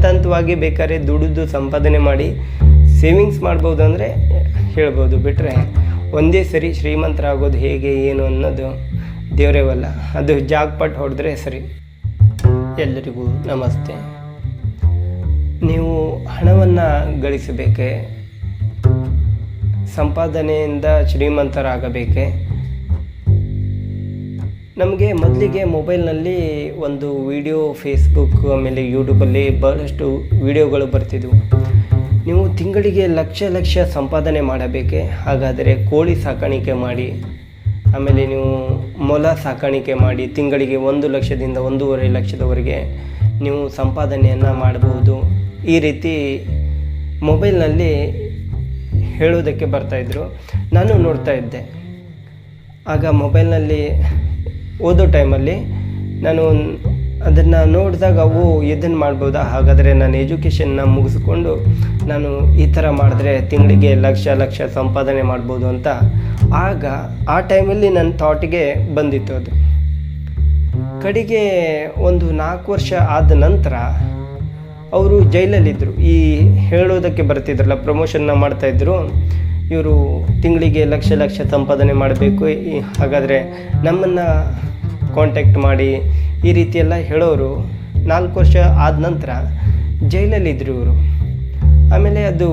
ಹಂತ ಹಂತವಾಗಿ ಬೇಕಾದ್ರೆ ದುಡಿದು ಸಂಪಾದನೆ ಮಾಡಿ ಸೇವಿಂಗ್ಸ್ ಮಾಡ್ಬೋದು ಅಂದರೆ ಹೇಳ್ಬೋದು. ಬಿಟ್ಟರೆ ಒಂದೇ ಸರಿ ಶ್ರೀಮಂತರಾಗೋದು ಹೇಗೆ, ಏನು ಅನ್ನೋದು ದೇವರೇವಲ್ಲ. ಅದು ಜಾಗ್ಪಟ್ ಹೊಡೆದ್ರೆ ಸರಿ. ಎಲ್ಲರಿಗೂ ನಮಸ್ತೆ. ನೀವು ಹಣವನ್ನು ಗಳಿಸಬೇಕೆ? ಸಂಪಾದನೆಯಿಂದ ಶ್ರೀಮಂತರಾಗಬೇಕೆ? ನಮಗೆ ಮೊದಲಿಗೆ ಮೊಬೈಲ್ನಲ್ಲಿ ಒಂದು ವಿಡಿಯೋ ಫೇಸ್ಬುಕ್ ಆಮೇಲೆ ಯೂಟ್ಯೂಬಲ್ಲಿ ಬಹಳಷ್ಟು ವಿಡಿಯೋಗಳು ಬರ್ತಿದ್ವು. ನೀವು ತಿಂಗಳಿಗೆ ಲಕ್ಷ ಲಕ್ಷ ಸಂಪಾದನೆ ಮಾಡಬೇಕೆ? ಹಾಗಾದರೆ ಕೋಳಿ ಸಾಕಾಣಿಕೆ ಮಾಡಿ, ಆಮೇಲೆ ನೀವು ಮೊಲ ಸಾಕಾಣಿಕೆ ಮಾಡಿ ತಿಂಗಳಿಗೆ ಒಂದು ಲಕ್ಷದಿಂದ ಒಂದೂವರೆ ಲಕ್ಷದವರೆಗೆ ನೀವು ಸಂಪಾದನೆಯನ್ನು ಮಾಡಬಹುದು ಈ ರೀತಿ ಮೊಬೈಲ್ನಲ್ಲಿ ಹೇಳೋದಕ್ಕೆ ಬರ್ತಾಯಿದ್ರು ನಾನು ನೋಡ್ತಾ ಇದ್ದೆ. ಆಗ ಮೊಬೈಲ್ನಲ್ಲಿ ಓದೋ ಟೈಮಲ್ಲಿ ನಾನು ಅದನ್ನು ನೋಡಿದಾಗ, ಓ ಇದನ್ನು ಮಾಡ್ಬೋದಾ? ಹಾಗಾದರೆ ನಾನು ಎಜುಕೇಷನ್ನ ಮುಗಿಸ್ಕೊಂಡು ನಾನು ಈ ಥರ ಮಾಡಿದ್ರೆ ತಿಂಗಳಿಗೆ ಲಕ್ಷ ಲಕ್ಷ ಸಂಪಾದನೆ ಮಾಡ್ಬೋದು ಅಂತ. ಆಗ ಆ ಟೈಮಲ್ಲಿ ನನ್ನ ಥಾಟಿಗೆ ಬಂದಿತ್ತು ಅದು. ಕಡೆಗೆ ಒಂದು ನಾಲ್ಕು ವರ್ಷ ಆದ ನಂತರ ಅವರು ಜೈಲಲ್ಲಿದ್ದರು ಈ ಹೇಳೋದಕ್ಕೆ ಬರ್ತಿದ್ರಲ್ಲ ಪ್ರಮೋಷನ್ನ ಮಾಡ್ತಾಯಿದ್ರು ಇವರು ತಿಂಗಳಿಗೆ ಲಕ್ಷ ಲಕ್ಷ ಸಂಪಾದನೆ ಮಾಡಬೇಕು. ಹಾಗಾದರೆ ನಮ್ಮನ್ನು ಕಾಂಟ್ಯಾಕ್ಟ್ ಮಾಡಿ ಈ ರೀತಿ ಎಲ್ಲ ಹೇಳೋರು ನಾಲ್ಕು ವರ್ಷ ಆದ ನಂತರ ಜೈಲಲ್ಲಿದ್ದರು ಇವರು. ಆಮೇಲೆ ಅದು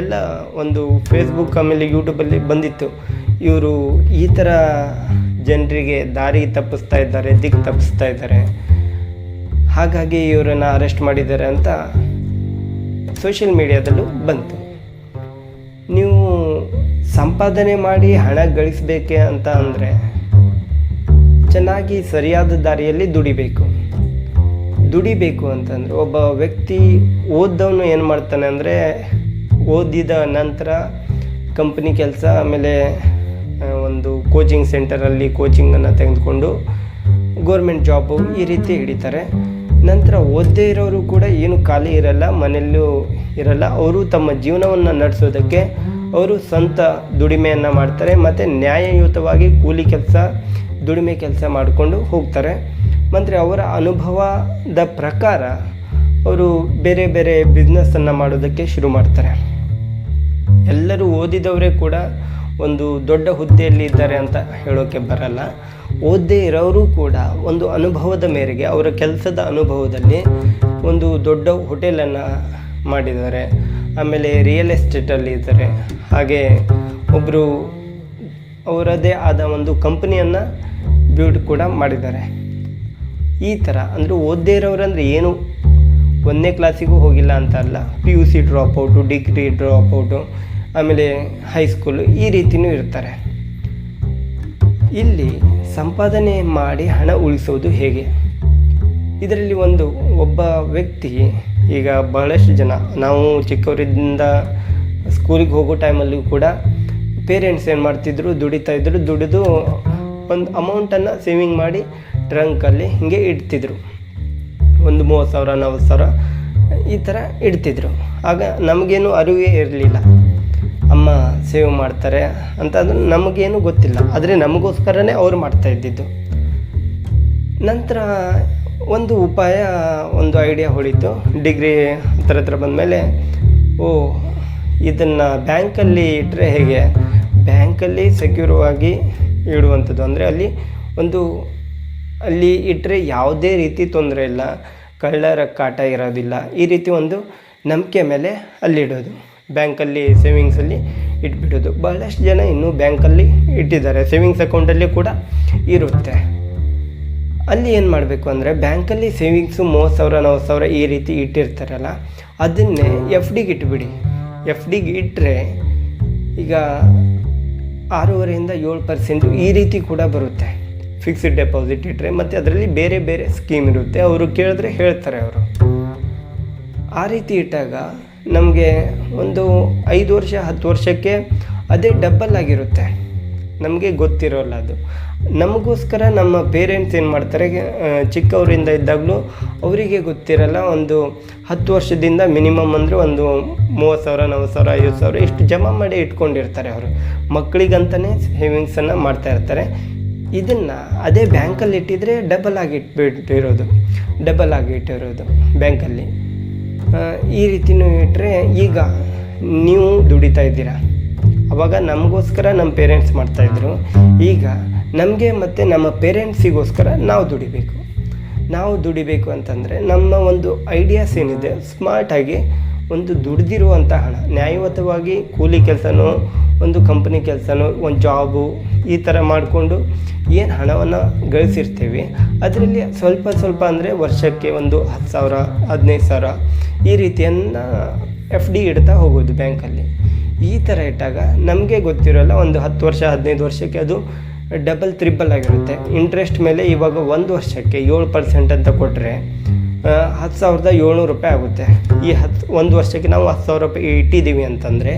ಎಲ್ಲ ಒಂದು ಫೇಸ್ಬುಕ್ ಆಮೇಲೆ ಯೂಟ್ಯೂಬಲ್ಲಿ ಬಂದಿತ್ತು. ಇವರು ಈ ಥರ ಜನರಿಗೆ ದಾರಿ ತಪ್ಪಿಸ್ತಾ ಇದ್ದಾರೆ, ದಿಕ್ಕು ತಪ್ಪಿಸ್ತಾ ಇದ್ದಾರೆ. ಹಾಗಾಗಿ ಇವರನ್ನು ಅರೆಸ್ಟ್ ಮಾಡಿದ್ದಾರೆ ಅಂತ ಸೋಷಿಯಲ್ ಮೀಡಿಯಾದಲ್ಲೂ ಬಂತು. ನೀವು ಸಂಪಾದನೆ ಮಾಡಿ ಹಣ ಗಳಿಸಬೇಕೆ ಅಂತ ಅಂದರೆ ಚೆನ್ನಾಗಿ ಸರಿಯಾದ ದಾರಿಯಲ್ಲಿ ದುಡಿಬೇಕು. ದುಡಿಬೇಕು ಅಂತಂದರೆ ಒಬ್ಬ ವ್ಯಕ್ತಿ ಓದ್ದವನು ಏನು ಮಾಡ್ತಾನೆ ಅಂದರೆ ಓದಿದ ನಂತರ ಕಂಪ್ನಿ ಕೆಲಸ, ಆಮೇಲೆ ಒಂದು ಕೋಚಿಂಗ್ ಸೆಂಟರಲ್ಲಿ ಕೋಚಿಂಗನ್ನು ತೆಗೆದುಕೊಂಡು ಗೋರ್ಮೆಂಟ್ ಜಾಬು ಈ ರೀತಿ ಹಿಡಿತಾರೆ. ನಂತರ ಓದದೇ ಇರೋರು ಕೂಡ ಏನು ಖಾಲಿ ಇರಲ್ಲ, ಮನೆಯಲ್ಲೂ ಇರಲ್ಲ. ಅವರು ತಮ್ಮ ಜೀವನವನ್ನು ನಡೆಸೋದಕ್ಕೆ ಅವರು ಸ್ವಂತ ದುಡಿಮೆಯನ್ನು ಮಾಡ್ತಾರೆ, ಮತ್ತು ನ್ಯಾಯಯುತವಾಗಿ ಕೂಲಿ ಕೆಲಸ ದುಡಿಮೆ ಕೆಲಸ ಮಾಡಿಕೊಂಡು ಹೋಗ್ತಾರೆ. ಮತ್ತು ಅವರ ಅನುಭವದ ಪ್ರಕಾರ ಅವರು ಬೇರೆ ಬೇರೆ ಬಿಸ್ನೆಸ್ಸನ್ನು ಮಾಡೋದಕ್ಕೆ ಶುರು ಮಾಡ್ತಾರೆ. ಎಲ್ಲರೂ ಓದಿದವರೇ ಕೂಡ ಒಂದು ದೊಡ್ಡ ಹುದ್ದೆಯಲ್ಲಿ ಇದ್ದಾರೆ ಅಂತ ಹೇಳೋಕ್ಕೆ ಬರಲ್ಲ. ಓದದೇ ಇರೋರು ಕೂಡ ಒಂದು ಅನುಭವದ ಮೇರೆಗೆ ಅವರ ಕೆಲಸದ ಅನುಭವದಲ್ಲಿ ಒಂದು ದೊಡ್ಡ ಹೋಟೆಲನ್ನು ಮಾಡಿದ್ದಾರೆ. ಆಮೇಲೆ ರಿಯಲ್ ಎಸ್ಟೇಟಲ್ಲಿ ಇದ್ದಾರೆ. ಹಾಗೆ ಒಬ್ಬರು ಅವರದೇ ಆದ ಒಂದು ಕಂಪನಿಯನ್ನು ಬಿಲ್ಡ್ ಕೂಡ ಮಾಡಿದ್ದಾರೆ. ಈ ಥರ ಅಂದರೆ ಓದದೇ ಇರೋರಂದರೆ ಏನು ಒಂದನೇ ಕ್ಲಾಸಿಗೂ ಹೋಗಿಲ್ಲ ಅಂತ ಅಲ್ಲ. P U C drop out degree drop out ಆಮೇಲೆ ಹೈಸ್ಕೂಲು ಈ ರೀತಿಯೂ ಇರ್ತಾರೆ. ಇಲ್ಲಿ ಸಂಪಾದನೆ ಮಾಡಿ ಹಣ ಉಳಿಸೋದು ಹೇಗೆ? ಇದರಲ್ಲಿ ಒಂದು ಒಬ್ಬ ವ್ಯಕ್ತಿ ಈಗ ಬಹಳಷ್ಟು ಜನ, ನಾವು ಚಿಕ್ಕವರಿಂದ ಸ್ಕೂಲಿಗೆ ಹೋಗೋ ಟೈಮಲ್ಲೂ ಕೂಡ ಪೇರೆಂಟ್ಸ್ ಏನು ಮಾಡ್ತಿದ್ರು, ದುಡಿತಾ ಇದ್ರು, ದುಡಿದು ಒಂದು ಅಮೌಂಟನ್ನು ಸೇವಿಂಗ್ ಮಾಡಿ ಟ್ರಂಕಲ್ಲಿ ಹೀಗೆ ಇಡ್ತಿದ್ರು. ಒಂದು ಮೂವತ್ತು ಸಾವಿರ, ನಲ್ವತ್ತು ಸಾವಿರ ಈ ಥರ ಇಡ್ತಿದ್ರು. ಆಗ ನಮಗೇನು ಅರಿವೇ ಇರಲಿಲ್ಲ. ಅಮ್ಮ ಸೇವ್ ಮಾಡ್ತಾರೆ ಅಂತ ಅದು ನಮಗೇನು ಗೊತ್ತಿಲ್ಲ. ಆದರೆ ನಮಗೋಸ್ಕರನೇ ಅವ್ರು ಮಾಡ್ತಾ ಇದ್ದಿದ್ದು. ನಂತರ ಒಂದು ಉಪಾಯ, ಒಂದು ಐಡಿಯಾ ಹೊಳಿತು. ಡಿಗ್ರಿ ಹತ್ರ ಹತ್ರ ಬಂದಮೇಲೆ, ಓ, ಇದನ್ನು ಬ್ಯಾಂಕಲ್ಲಿ ಇಟ್ಟರೆ ಹೇಗೆ? ಬ್ಯಾಂಕಲ್ಲಿ ಸೆಕ್ಯೂರ್ವಾಗಿ ಇಡುವಂಥದ್ದು. ಅಂದರೆ ಅಲ್ಲಿ ಒಂದು ಅಲ್ಲಿ ಇಟ್ಟರೆ ಯಾವುದೇ ರೀತಿ ತೊಂದರೆ ಇಲ್ಲ. ಕಳ್ಳರ ಕಾಟ ಇರೋದಿಲ್ಲ. ಈ ರೀತಿ ಒಂದು ನಂಬಿಕೆ ಮೇಲೆ ಅಲ್ಲಿಡೋದು ಬ್ಯಾಂಕಲ್ಲಿ ಸೇವಿಂಗ್ಸಲ್ಲಿ ಇಟ್ಬಿಡೋದು. ಬಹಳಷ್ಟು ಜನ ಇನ್ನೂ ಬ್ಯಾಂಕಲ್ಲಿ ಇಟ್ಟಿದ್ದಾರೆ. ಸೇವಿಂಗ್ಸ್ ಅಕೌಂಟಲ್ಲಿ ಕೂಡ ಇರುತ್ತೆ. ಅಲ್ಲಿ ಏನು ಮಾಡಬೇಕು ಅಂದರೆ ಬ್ಯಾಂಕಲ್ಲಿ ಸೇವಿಂಗ್ಸು ಮೂವತ್ತು ಸಾವಿರ, ನಲ್ವತ್ತು ಸಾವಿರ ಈ ರೀತಿ ಇಟ್ಟಿರ್ತಾರಲ್ಲ, ಅದನ್ನೇ ಎಫ್ ಡಿಗೆ ಇಟ್ಬಿಡಿ. ಎಫ್ ಡಿಗೆ ಇಟ್ಟರೆ ಈಗ ಆರೂವರೆಯಿಂದ ಏಳು ಪರ್ಸೆಂಟು ಈ ರೀತಿ ಕೂಡ ಬರುತ್ತೆ. ಫಿಕ್ಸ್ಡ್ ಡೆಪಾಸಿಟ್ ಇಟ್ಟರೆ ಮತ್ತು ಅದರಲ್ಲಿ ಬೇರೆ ಬೇರೆ ಸ್ಕೀಮ್ ಇರುತ್ತೆ. ಅವರು ಕೇಳಿದ್ರೆ ಹೇಳ್ತಾರೆ ಅವರು. ಆ ರೀತಿ ಇಟ್ಟಾಗ ನಮಗೆ ಒಂದು ಐದು ವರ್ಷ, ಹತ್ತು ವರ್ಷಕ್ಕೆ ಅದೇ ಡಬ್ಬಲ್ ಆಗಿರುತ್ತೆ. ನಮಗೆ ಗೊತ್ತಿರೋಲ್ಲ ಅದು. ನಮಗೋಸ್ಕರ ನಮ್ಮ ಪೇರೆಂಟ್ಸ್ ಏನು ಮಾಡ್ತಾರೆ ಚಿಕ್ಕವರಿಂದ ಇದ್ದಾಗಲೂ ಅವರಿಗೆ ಗೊತ್ತಿರಲ್ಲ, ಒಂದು ಹತ್ತು ವರ್ಷದಿಂದ ಮಿನಿಮಮ್ ಅಂದರೆ ಒಂದು ಮೂವತ್ತು ಸಾವಿರ, ನಲ್ವತ್ತು ಸಾವಿರ, ಐವತ್ತು ಸಾವಿರ ಇಷ್ಟು ಜಮಾ ಮಾಡಿ ಇಟ್ಕೊಂಡಿರ್ತಾರೆ ಅವರು. ಮಕ್ಕಳಿಗಂತಲೇ ಸೇವಿಂಗ್ಸನ್ನು ಮಾಡ್ತಾ ಇರ್ತಾರೆ. ಇದನ್ನು ಅದೇ ಬ್ಯಾಂಕಲ್ಲಿ ಇಟ್ಟಿದ್ರೆ ಡಬಲ್ ಆಗಿ ಇಟ್ಬಿಟ್ಟಿರೋದು. ಡಬಲ್ ಆಗಿ ಇಟ್ಟಿರೋದು ಬ್ಯಾಂಕಲ್ಲಿ ಈ ರೀತಿಯೂ ಇಟ್ಟರೆ ಈಗ ನೀವು ದುಡಿತಾ ಇದ್ದೀರಾ? ಅವಾಗ ನಮಗೋಸ್ಕರ ನಮ್ಮ ಪೇರೆಂಟ್ಸ್ ಮಾಡ್ತಾಯಿದ್ರು ಈಗ ನಮಗೆ ಮತ್ತು ನಮ್ಮ ಪೇರೆಂಟ್ಸಿಗೋಸ್ಕರ ನಾವು ದುಡಿಬೇಕು. ನಾವು ದುಡಿಬೇಕು ಅಂತಂದರೆ ನಮ್ಮ ಒಂದು ಐಡಿಯಾಸ್ ಏನಿದೆ ಸ್ಮಾರ್ಟಾಗಿ ಒಂದು ದುಡ್ದಿರುವಂಥ ಹಣ. ನ್ಯಾಯಯುತವಾಗಿ ಕೂಲಿ ಕೆಲಸನೋ, ಒಂದು ಕಂಪ್ನಿ ಕೆಲಸನೋ, ಒಂದು ಜಾಬು ಈ ಥರ ಮಾಡಿಕೊಂಡು ಏನು ಹಣವನ್ನು ಗಳಿಸಿರ್ತೀವಿ. ಅದರಲ್ಲಿ ಸ್ವಲ್ಪ ಸ್ವಲ್ಪ ಅಂದರೆ ವರ್ಷಕ್ಕೆ ಒಂದು ಹತ್ತು ಸಾವಿರ, ಹದಿನೈದು ಸಾವಿರ ಈ ರೀತಿಯನ್ನು ಎಫ್ ಡಿ ಇಡ್ತಾ ಹೋಗೋದು ಬ್ಯಾಂಕಲ್ಲಿ ಈ ಥರ ಇಟ್ಟಾಗ ನಮಗೆ ಗೊತ್ತಿರೋಲ್ಲ ಒಂದು ಹತ್ತು ವರ್ಷ, ಹದಿನೈದು ವರ್ಷಕ್ಕೆ ಅದು ಡಬಲ್ ತ್ರಿಬಲ್ ಆಗಿರುತ್ತೆ. ಇಂಟ್ರೆಸ್ಟ್ ಮೇಲೆ ಇವಾಗ ಒಂದು ವರ್ಷಕ್ಕೆ ಏಳು ಪರ್ಸೆಂಟ್ ಅಂತ ಕೊಟ್ಟರೆ ಹತ್ತು ಸಾವಿರದ ಏಳ್ನೂರು ರೂಪಾಯಿ ಆಗುತ್ತೆ. ಈ ಹತ್ತು, ಒಂದು ವರ್ಷಕ್ಕೆ ನಾವು ಹತ್ತು ಸಾವಿರ ರೂಪಾಯಿ ಇಟ್ಟಿದ್ದೀವಿ ಅಂತಂದರೆ,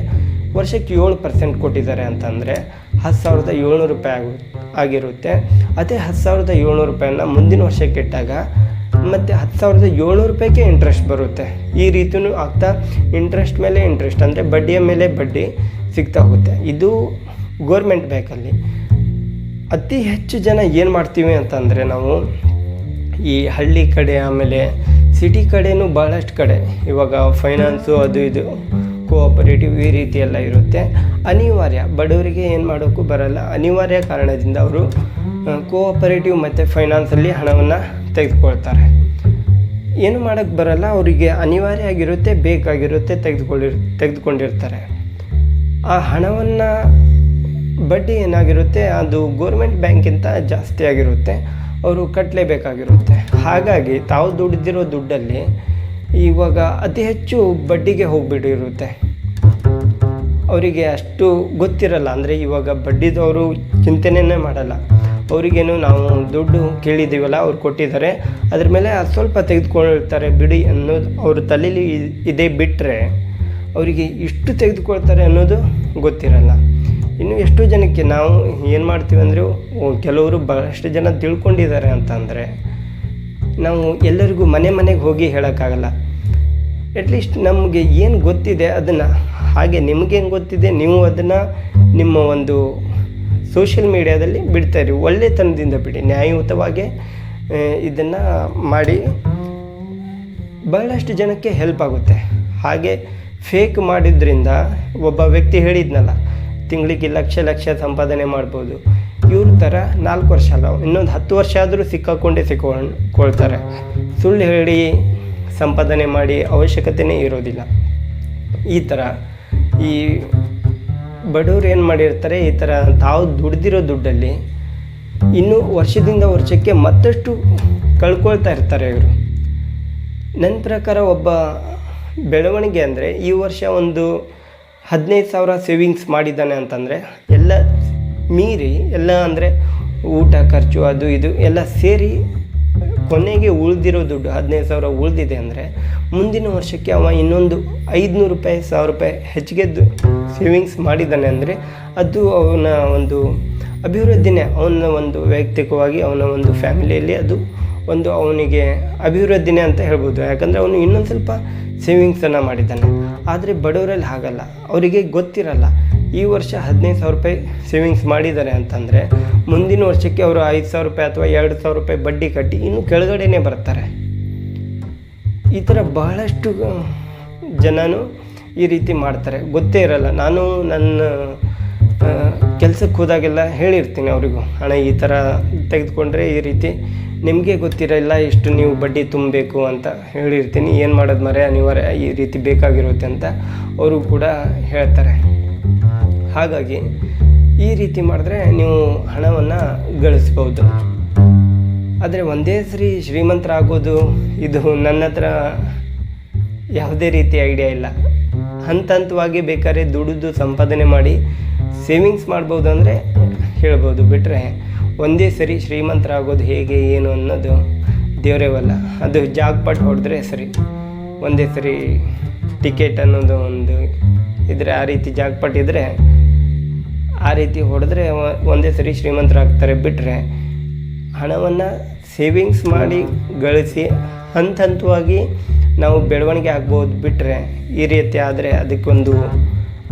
ವರ್ಷಕ್ಕೆ ಏಳು ಪರ್ಸೆಂಟ್ ಕೊಟ್ಟಿದ್ದಾರೆ ಅಂತಂದರೆ ಹತ್ತು ಸಾವಿರದ ಏಳ್ನೂರು ರೂಪಾಯಿ ಆಗು, ಆಗಿರುತ್ತೆ. ಅದೇ ಹತ್ತು ಸಾವಿರದ ಏಳ್ನೂರು ರೂಪಾಯಿನ ಮುಂದಿನ ವರ್ಷಕ್ಕೆ ಇಟ್ಟಾಗ ಮತ್ತು ಹತ್ತು ಸಾವಿರದ ಏಳ್ನೂರು ರೂಪಾಯಿಗೆ ಇಂಟ್ರೆಸ್ಟ್ ಬರುತ್ತೆ. ಈ ರೀತಿಯೂ ಆಗ್ತಾ ಇಂಟ್ರೆಸ್ಟ್ ಮೇಲೆ ಇಂಟ್ರೆಸ್ಟ್ ಅಂದರೆ ಬಡ್ಡಿಯ ಮೇಲೆ ಬಡ್ಡಿ ಸಿಗ್ತಾ ಹೋಗುತ್ತೆ. ಇದು ಗೋರ್ಮೆಂಟ್ ಬ್ಯಾಂಕಲ್ಲಿ ಅತಿ ಹೆಚ್ಚು ಜನ ಏನು ಮಾಡ್ತೀವಿ ಅಂತಂದರೆ ನಾವು ಈ ಹಳ್ಳಿ ಕಡೆ ಆಮೇಲೆ ಸಿಟಿ ಕಡೆನೂ ಭಾಳಷ್ಟು ಕಡೆ. ಇವಾಗ ಫೈನಾನ್ಸು ಅದು ಇದು ಕೋಆಪರೇಟಿವ್ ಈ ರೀತಿ ಎಲ್ಲ ಇರುತ್ತೆ. ಅನಿವಾರ್ಯ. ಬಡವರಿಗೆ ಏನು ಮಾಡೋಕ್ಕೂ ಬರಲ್ಲ. ಅನಿವಾರ್ಯ ಕಾರಣದಿಂದ ಅವರು ಕೋಆಪರೇಟಿವ್ ಮತ್ತು ಫೈನಾನ್ಸಲ್ಲಿ ಹಣವನ್ನು ತೆಗೆದುಕೊಳ್ತಾರೆ. ಏನು ಮಾಡೋಕ್ಕೆ ಬರಲ್ಲ, ಅವರಿಗೆ ಅನಿವಾರ್ಯ ಆಗಿರುತ್ತೆ, ಬೇಕಾಗಿರುತ್ತೆ ತೆಗೆದುಕೊಳ್ಳಿರ್ ತೆಗೆದುಕೊಂಡಿರ್ತಾರೆ. ಆ ಹಣವನ್ನು ಬಡ್ಡಿ ಏನಾಗಿರುತ್ತೆ, ಅದು ಗೋರ್ಮೆಂಟ್ ಬ್ಯಾಂಕಿಂತ ಜಾಸ್ತಿ ಆಗಿರುತ್ತೆ, ಅವರು ಕಟ್ಟಲೇಬೇಕಾಗಿರುತ್ತೆ ಹಾಗಾಗಿ ತಾವು ದುಡಿದಿರೋ ದುಡ್ಡಲ್ಲಿ ಇವಾಗ ಅತಿ ಹೆಚ್ಚು ಬಡ್ಡಿಗೆ ಹೋಗ್ಬಿಟ್ಟಿರುತ್ತೆ. ಅವರಿಗೆ ಅಷ್ಟು ಗೊತ್ತಿರಲ್ಲ, ಅಂದರೆ ಇವಾಗ ಬಡ್ಡಿದವರು ಚಿಂತನೆಯೇ ಮಾಡಲ್ಲ. ಅವರಿಗೇನು ನಾವು ದುಡ್ಡು ಕೇಳಿದ್ದೀವಲ್ಲ, ಅವ್ರು ಕೊಟ್ಟಿದ್ದಾರೆ. ಅದ್ರ ಮೇಲೆ ಅದು ಸ್ವಲ್ಪ ತೆಗೆದುಕೊಳ್ತಾರೆ ಬಿಡಿ ಅನ್ನೋದು ಅವ್ರ ತಲೆಯಲ್ಲಿ ಇದೇ ಬಿಟ್ಟರೆ ಅವರಿಗೆ ಇಷ್ಟು ತೆಗೆದುಕೊಳ್ತಾರೆ ಅನ್ನೋದು ಗೊತ್ತಿರಲ್ಲ. ಇನ್ನು ಎಷ್ಟೋ ಜನಕ್ಕೆ ನಾವು ಏನು ಮಾಡ್ತೀವಿ ಅಂದರೆ ಕೆಲವರು ಬಹಳಷ್ಟು ಜನ ತಿಳ್ಕೊಂಡಿದ್ದಾರೆ ಅಂತಂದರೆ ನಾವು ಎಲ್ಲರಿಗೂ ಮನೆ ಮನೆಗೆ ಹೋಗಿ ಹೇಳೋಕ್ಕಾಗಲ್ಲ. ಅಟ್ಲೀಸ್ಟ್ ನಮಗೆ ಏನು ಗೊತ್ತಿದೆ ಅದನ್ನು ಹಾಗೆ ನಿಮಗೇನು ಗೊತ್ತಿದೆ, ನೀವು ಅದನ್ನು ನಿಮ್ಮ ಒಂದು ಸೋಷಿಯಲ್ ಮೀಡ್ಯಾದಲ್ಲಿ ಇರಿ. ಒಳ್ಳೆತನದಿಂದ ಬಿಡಿ. ನ್ಯಾಯಯುತವಾಗಿ ಇದನ್ನು ಮಾಡಿ. ಬಹಳಷ್ಟು ಜನಕ್ಕೆ ಹೆಲ್ಪ್ ಆಗುತ್ತೆ. ಹಾಗೆ ಫೇಕ್ ಮಾಡಿದ್ರಿಂದ ಒಬ್ಬ ವ್ಯಕ್ತಿ ಹೇಳಿದ್ನಲ್ಲ, ತಿಂಗಳಿಗೆ ಲಕ್ಷ ಲಕ್ಷ ಸಂಪಾದನೆ ಮಾಡ್ಬೋದು. ಇವ್ರ ಥರ ನಾಲ್ಕು ವರ್ಷ ಅಲ್ಲ, ಇನ್ನೊಂದು ಹತ್ತು ವರ್ಷ ಆದರೂ ಸಿಕ್ಕಾಕೊಂಡೇ ಸಿಕ್ಕೊಳ್ತಾರೆ ಸುಳ್ಳು ಹೇಳಿ ಸಂಪಾದನೆ ಮಾಡಿ ಅವಶ್ಯಕತೆಯೇ ಇರೋದಿಲ್ಲ. ಈ ಥರ ಈ ಬಡವ್ರು ಏನು ಮಾಡಿರ್ತಾರೆ, ಈ ಥರ ತಾವು ದುಡ್ದಿರೋ ದುಡ್ಡಲ್ಲಿ ಇನ್ನು ವರ್ಷದಿಂದ ವರ್ಷಕ್ಕೆ ಮತ್ತಷ್ಟು ಕಳ್ಕೊಳ್ತಾ ಇರ್ತಾರೆ ಇವರು. ನನ್ನ ಪ್ರಕಾರ ಒಬ್ಬ ಬೆಳವಣಿಗೆ ಅಂದರೆ ಈ ವರ್ಷ ಒಂದು ಹದಿನೈದು ಸಾವಿರ ಸೇವಿಂಗ್ಸ್ ಮಾಡಿದ್ದಾನೆ ಅಂತಂದರೆ, ಎಲ್ಲ ಮೀರಿ ಎಲ್ಲ ಅಂದರೆ ಊಟ ಖರ್ಚು ಅದು ಇದು ಎಲ್ಲ ಸೇರಿ ಕೊನೆಗೆ ಉಳಿದಿರೋ ದುಡ್ಡು ಹದಿನೈದು ಸಾವಿರ ಉಳಿದಿದೆ ಅಂದರೆ ಮುಂದಿನ ವರ್ಷಕ್ಕೆ ಅವ ಇನ್ನೊಂದು ಐದುನೂರು ರೂಪಾಯಿ, ಸಾವಿರ ರೂಪಾಯಿ ಹೆಚ್ಚಿಗೆ ಸೇವಿಂಗ್ಸ್ ಮಾಡಿದ್ದಾನೆ ಅಂದರೆ ಅದು ಅವನ ಒಂದು ಅಭಿವೃದ್ಧಿನೇ, ಅವನ ಒಂದು ವೈಯಕ್ತಿಕವಾಗಿ ಅವನ ಒಂದು ಫ್ಯಾಮಿಲಿಯಲ್ಲಿ ಅದು ಒಂದು ಅವನಿಗೆ ಅಭಿವೃದ್ಧಿನೇ ಅಂತ ಹೇಳ್ಬೋದು. ಯಾಕಂದರೆ ಅವನು ಇನ್ನೊಂದು ಸ್ವಲ್ಪ ಸೇವಿಂಗ್ಸನ್ನು ಮಾಡಿದ್ದಾನೆ. ಆದರೆ ಬಡವರಲ್ಲಿ ಹಾಗಲ್ಲ. ಅವರಿಗೆ ಗೊತ್ತಿರಲ್ಲ. ಈ ವರ್ಷ ಹದಿನೈದು ಸಾವಿರ ರೂಪಾಯಿ ಸೇವಿಂಗ್ಸ್ ಮಾಡಿದ್ದಾರೆ ಅಂತಂದರೆ ಮುಂದಿನ ವರ್ಷಕ್ಕೆ ಅವರು ಐದು ಸಾವಿರ ರೂಪಾಯಿ ಅಥವಾ ಎರಡು ಸಾವಿರ ರೂಪಾಯಿ ಬಡ್ಡಿ ಕಟ್ಟಿ ಇನ್ನೂ ಕೆಳಗಡೆನೇ ಬರ್ತಾರೆ. ಈ ಥರ ಬಹಳಷ್ಟು ಜನನು ಈ ರೀತಿ ಮಾಡ್ತಾರೆ. ಗೊತ್ತೇ ಇರಲ್ಲ. ನಾನು ನನ್ನ ಕೆಲಸಕ್ಕೆ ಹೋದಾಗೆಲ್ಲ ಹೇಳಿರ್ತೀನಿ ಅವರಿಗೂ. ಹಣ ಈ ಥರ ತೆಗೆದುಕೊಂಡ್ರೆ ಈ ರೀತಿ ನಿಮಗೆ ಗೊತ್ತಿರಲ್ಲ ಇಷ್ಟು ನೀವು ಬಡ್ಡಿ ತುಂಬಬೇಕು ಅಂತ ಹೇಳಿರ್ತೀನಿ. ಏನು ಮಾಡೋದು ಮರೆ ಅನಿವಾರ್ಯ ಈ ರೀತಿ ಬೇಕಾಗಿರುತ್ತೆ ಅಂತ ಅವರು ಕೂಡ ಹೇಳ್ತಾರೆ. ಹಾಗಾಗಿ ಈ ರೀತಿ ಮಾಡಿದ್ರೆ ನೀವು ಹಣವನ್ನು ಗಳಿಸ್ಬೋದು. ಆದರೆ ಒಂದೇ ಸರಿ ಶ್ರೀಮಂತರಾಗೋದು, ಇದು ನನ್ನ ಹತ್ರ ಯಾವುದೇ ರೀತಿ ಐಡಿಯಾ ಇಲ್ಲ. ಹಂತ ಹಂತವಾಗಿ ಬೇಕಾದ್ರೆ ದುಡಿದು ಸಂಪಾದನೆ ಮಾಡಿ ಸೇವಿಂಗ್ಸ್ ಮಾಡ್ಬೋದು ಅಂದರೆ ಹೇಳ್ಬೋದು. ಬಿಟ್ಟರೆ ಒಂದೇ ಸರಿ ಶ್ರೀಮಂತರಾಗೋದು ಹೇಗೆ, ಏನು ಅನ್ನೋದು ದೇವರೇವಲ್ಲ ಅದು ಜಾಗ್ಪಾಟ್ ಹೊಡೆದ್ರೆ ಸರಿ. ಒಂದೇ ಸರಿ ಟಿಕೆಟ್ ಅನ್ನೋದು ಒಂದು ಇದ್ರೆ ಆ ರೀತಿ ಜಾಗ್ಪಾಟ್ ಇದ್ದರೆ ಆ ರೀತಿ ಹೊಡೆದ್ರೆ ಒಂದೇ ಸರಿ ಶ್ರೀಮಂತರಾಗ್ತಾರೆ ಬಿಟ್ಟರೆ ಹಣವನ್ನು ಸೇವಿಂಗ್ಸ್ ಮಾಡಿ ಗಳಿಸಿ ಹಂತ ಹಂತವಾಗಿ ನಾವು ಬೆಳವಣಿಗೆ ಆಗ್ಬೋದು ಬಿಟ್ಟರೆ ಈ ರೀತಿ ಆದರೆ ಅದಕ್ಕೊಂದು